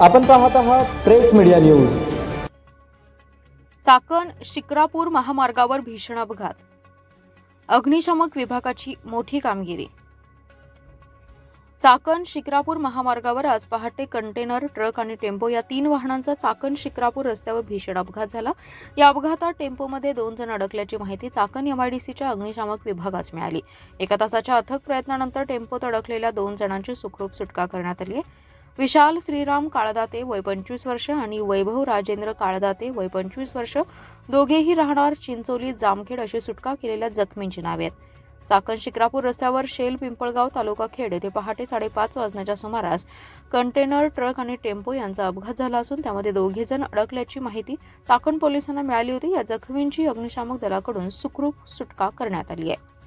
आपण पाहत आहात press media news. Chakan Shikrapur महामार्गावर भीषण अपघात. अग्निशामक विभागाची मोठी कामगिरी. चाकण शिक्रापूर महामार्गावर आज पहाटे कंटेनर ट्रक आणि टेम्पो या तीन वाहनांचा चाकण शिक्रापूर रस्त्यावर भीषण अपघात झाला. या अपघातात टेम्पोमध्ये दोन जण अडकल्याची माहिती चाकण एमआयडीसीच्या अग्निशामक विभागास मिळाली. एका तासाच्या अथक प्रयत्नानंतर टेम्पोत अडकलेल्या दोन जणांची सुखरूप सुटका करण्यात आली आहे. विशाल श्रीराम काळदाते वय पंचवीस वर्ष आणि वैभव राजेंद्र काळदाते वय पंचवीस वर्ष. दोघेही राहणार चिंचोली जामखेड अशी सुटका केलेल्या जखमींची नावे आहेत. चाकण शिक्रापूर रस्त्यावर शेल पिंपळगाव तालुका खेड येथे पहाटे साडेपाच वाजण्याच्या सुमारास कंटेनर ट्रक आणि टेम्पो यांचा अपघात झाला असून त्यामध्ये दोघे जण अडकल्याची माहिती चाकण पोलिसांना मिळाली होती. या जखमींची अग्निशामक दलाकडून सुखरूप सुटका करण्यात आली आहे.